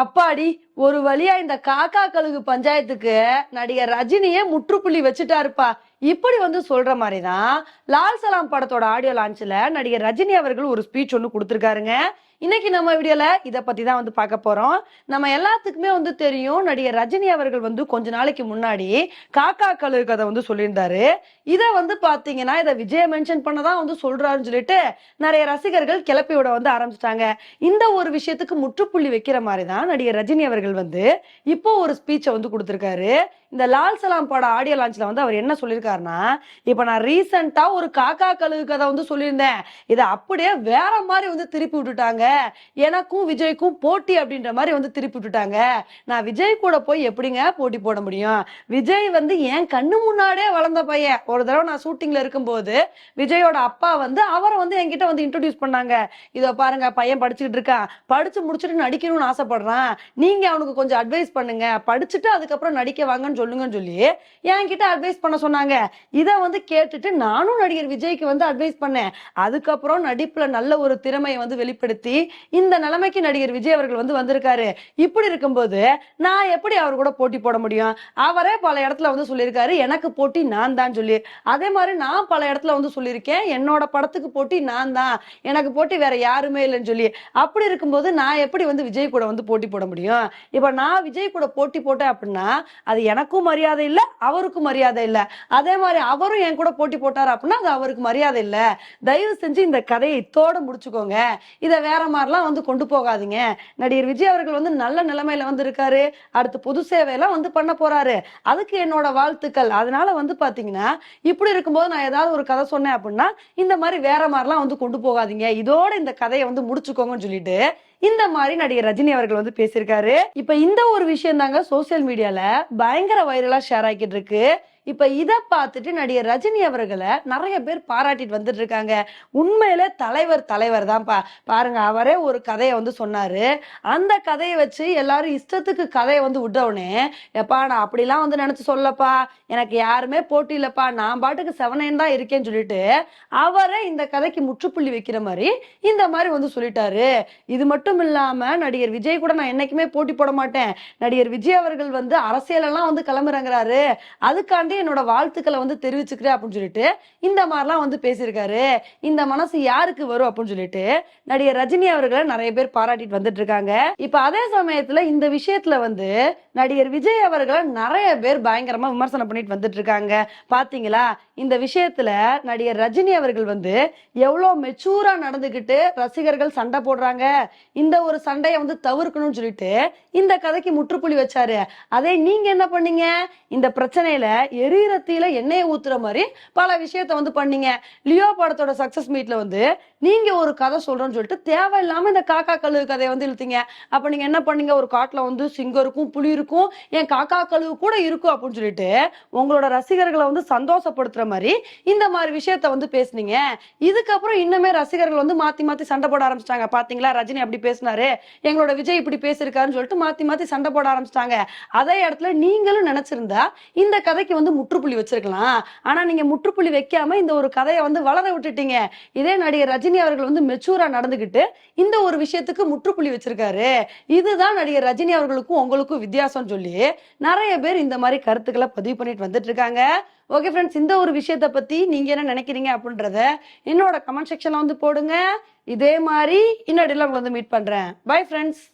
அப்பாடி ஒரு வழியா இந்த காக்கா கழுகு பஞ்சாயத்துக்கு நடிகர் ரஜினியே முற்றுப்புள்ளி வச்சுட்டாருப்பா. இப்படி வந்து சொல்ற மாதிரி தான் லால் சலாம் படத்தோட ஆடியோ லான்ச்ல நடிகர் ரஜினி அவர்கள் ஒரு ஸ்பீச் ஒன்று கொடுத்துருக்காருங்க. இன்னைக்கு நம்ம வீடியோல இதை பத்தி தான் வந்து பார்க்க போறோம். நம்ம எல்லாத்துக்குமே வந்து தெரியும் நடிகர் ரஜினி அவர்கள் வந்து கொஞ்ச நாளைக்கு முன்னாடி காக்கா கழுகு கதை வந்து சொல்லியிருந்தாரு. இதை வந்து பாத்தீங்கன்னா இதை விஜய மென்ஷன் பண்ணதான் வந்து சொல்றாருன்னு சொல்லிட்டு நிறைய ரசிகர்கள் கிளப்பி விட வந்து ஆரம்பிச்சிட்டாங்க. இந்த ஒரு விஷயத்துக்கு முற்றுப்புள்ளி வைக்கிற மாதிரி தான் நடிகர் ரஜினி அவர்கள் வந்து இப்போ ஒரு ஸ்பீச்சை வந்து கொடுத்துருக்காரு. இந்த லால் சலாம் பட ஆடியோ லான்ச்ல வந்து அவர் என்ன சொல்லியிருக்காருன்னா இப்போ நான் ரீசெண்டா ஒரு காக்கா கழுகு கதை வந்து சொல்லியிருந்தேன். இதை அப்படியே வேற மாதிரி வந்து திருப்பி விட்டுட்டாங்க. எனக்கும் விஜய்க்கும் போட்டி அப்படின்ற மாதிரி வந்து திருப்பி விட்டுட்டாங்க. நான் விஜய் கூட போய் எப்படிங்க போட்டி போட முடியும்? விஜய் வந்து என் கண்ணு முன்னாடியே வளர்ந்த பையன். ஒரு தடவை நான் ஷூட்டிங்ல இருக்கும்போது விஜயோட அப்பா வந்து அவரை வந்து என்கிட்ட வந்து இன்ட்ரடியூஸ் பண்ணாங்க. இதோ பாருங்க பையன் படிச்சுக்கிட்டு இருக்கான். படிச்சு முடிச்சுட்டு நடிக்கணும்னு ஆசைப்படுறான். நீங்க அவனுக்கு கொஞ்சம் அட்வைஸ் பண்ணுங்க. படிச்சுட்டு அதுக்கப்புறம் நடிக்க வாங்கன்னு சொல்லுங்கன்னு சொல்லி என்கிட்ட அட்வைஸ் பண்ண சொன்னாங்க. இதை வந்து கேட்டுட்டு நானும் நடிகர் விஜய்க்கு வந்து அட்வைஸ் பண்ணேன். அதுக்கப்புறம் நடிப்புல நல்ல ஒரு திறமையை வந்து வெளிப்படுத்தி இந்த நிலைமைக்கு நடிகர் விஜய் அவர்கள் வந்து வந்திருக்காரு. இப்படி இருக்கும்போது நான் எப்படி அவர் கூட போட்டி போட முடியும்? அவரே பல இடத்துல வந்து சொல்லியிருக்காரு எனக்கு போட்டி நான் தான் சொல்லி. அதே மாதிரி நான் பல இடத்துல வந்து சொல்லியிருக்கேன் என்னோட படத்துக்கு போட்டி நான் தான். எனக்கு போட்டி வேற யாருமே இல்லைன்னு சொல்லி. அப்படி இருக்கும்போது நான் எப்படி வந்து விஜய் கூட வந்து போட்டி போட முடியும்? இப்போ நான் விஜய் கூட போட்டி போட்டேன் அப்படின்னா அது எனக்கும் மரியாதை இல்லை அவருக்கும் மரியாதை இல்லை. அதே மாதிரி அவரும் என் கூட போட்டி போட்டார் அப்படின்னா அது அவருக்கு மரியாதை இல்லை. தயவு செஞ்சு இந்த கதையை இத்தோட முடிச்சுக்கோங்க. இதை வேற மாதிரிலாம் வந்து கொண்டு போகாதீங்க. நடிகர் விஜய் அவர்கள் வந்து நல்ல நிலைமையில வந்து இருக்காரு அடுத்து பொது சேவையெல்லாம் வந்து பண்ண போறாரு. அதுக்கு என்னோட வாழ்த்துக்கள். அதனால வந்து பாத்தீங்கன்னா இப்படி இருக்கும்போது நான் ஏதாவது ஒரு கதை சொன்னேன் அப்படின்னா இந்த மாதிரி வேற மாதிரிலாம் வந்து கொண்டு போகாதீங்க. இதோட இந்த கதையை வந்து முடிச்சுக்கோங்கன்னு சொல்லிட்டு இந்த மாதிரி நடிகர் ரஜினி அவர்கள் வந்து பேசியிருக்காரு. இப்ப இந்த ஒரு விஷயம் தாங்க சோசியல் மீடியால பயங்கர வைரலா ஷேர் ஆகிட்டு இருக்கு. இப்போ இதை பார்த்துட்டு நடிகர் ரஜினி அவர்களை நிறைய பேர் பாராட்டிட்டு வந்துட்டு இருக்காங்க. உண்மையிலே தலைவர் தலைவர் தான்ப்பா பாருங்க அவரே ஒரு கதையை வந்து சொன்னாரு. அந்த கதையை வச்சு எல்லாரும் இஷ்டத்துக்கு கதையை வந்து விட்டவுடனே எப்பா நான் அப்படிலாம் வந்து நினைச்சு சொல்லப்பா. எனக்கு யாருமே போட்டி இல்லப்பா. நான் பாட்டுக்கு செவனேன் தான் இருக்கேன்னு சொல்லிட்டு அவரே இந்த கதைக்கு முற்றுப்புள்ளி வைக்கிற மாதிரி இந்த மாதிரி வந்து சொல்லிட்டாரு. இது மட்டும் இல்லாம நடிகர் விஜய் கூட நான் என்னைக்குமே போட்டி போட மாட்டேன். நடிகர் விஜய் அவர்கள் வந்து அரசியலெல்லாம் வந்து கிளம்புறங்கிறாரு. அதுக்காண்டி என்னோட வாழ்த்துக்களை வந்து தெரிவிச்சுக்கிறேன் அப்படின்னு சொல்லிட்டு இந்த மாதிரிலாம் வந்து பேசியிருக்காரு. இந்த மனசு யாருக்கு வரும் அப்படின்னு சொல்லிட்டு நடிகர் ரஜினி அவர்களை நிறைய பேர் பாராட்டிட்டு வந்துட்டு இருக்காங்க. இப்ப அதே சமயத்துல இந்த விஷயத்துல வந்து நடிகர் விஜய் அவர்களை நிறைய பேர் பயங்கரமா விமர்சனம் பண்ணிட்டு வந்துட்டு இருக்காங்க. பாத்தீங்களா? இந்த விஷயத்துல நடிகர் ரஜினி அவர்கள் வந்து எவ்வளவு மெச்சூரா நடந்துகிட்டு ரசிகர்கள் சண்டை போடுறாங்க. இந்த ஒரு சண்டையை வந்து தவிர்க்கணும்னு சொல்லிட்டு இந்த கதைக்கு முற்றுப்புள்ளி வச்சாரு. அதே நீங்க என்ன பண்ணீங்க? இந்த பிரச்சனையில எரிரத்தியில எண்ணெயை ஊத்துற மாதிரி பல விஷயத்த வந்து பண்ணீங்க. லியோ படத்தோட சக்சஸ் மீட்ல வந்து நீங்க ஒரு கதை சொல்றோம்னு சொல்லிட்டு தேவையில்லாம இந்த காக்கா கழுவு கதையை வந்து இழுத்தீங்க. அப்ப நீங்க என்ன பண்ணீங்க? ஒரு காட்டுல வந்து சிங்கம் இருக்கும் புலி இருக்கும் என் காக்கா கழுவு கூட இருக்கும் அப்படின்னு சொல்லிட்டு உங்களோட ரசிகர்களை வந்து சந்தோஷப்படுத்துற மாதிரி இந்த மாதிரி விஷயத்த வந்து பேசுனீங்க. இதுக்கப்புறம் இன்னுமே ரசிகர்கள் வந்து மாத்தி மாத்தி சண்டை போட ஆரம்பிச்சிட்டாங்க. பாத்தீங்களா? ரஜினி அப்படி பேசினாரு. எங்களோட விஜய் இப்படி பேசியிருக்காருன்னு சொல்லிட்டு மாத்தி மாத்தி சண்டை போட ஆரம்பிச்சிட்டாங்க. அதே இடத்துல நீங்களும் நினைச்சிருந்தா இந்த கதைக்கு வந்து முற்றுப்புள்ளி வச்சிருக்கலாம். ஆனா நீங்க முற்றுப்புள்ளி வைக்காம இந்த ஒரு கதையை வந்து வளர விட்டுட்டீங்க. இதே நடிகர் ரஜினி அவர்கள் வந்து மெச்சூரா நடந்துகிட்டு இந்த ஒரு விஷயத்துக்கு முற்றுப்புள்ளி வச்சிருக்காரு. இதுதான் நடிகர் ரஜினி அவர்களுக்கும் உங்களுக்கும் வித்தியாசம் சொல்லி நிறைய பேர் இந்த மாதிரி கருத்துக்களை பதிவு பண்ணிட்டு வந்துட்டு இருக்காங்க. ஓகே ஃப்ரெண்ட்ஸ் இந்த ஒரு விஷயத்தை பத்தி நீங்க என்ன நினைக்கிறீங்க அப்படின்றத என்னோட கமெண்ட் செக்ஷன்ல வந்து போடுங்க. இதே மாதிரி இன்னடியில் உங்களை வந்து மீட் பண்றேன். Bye friends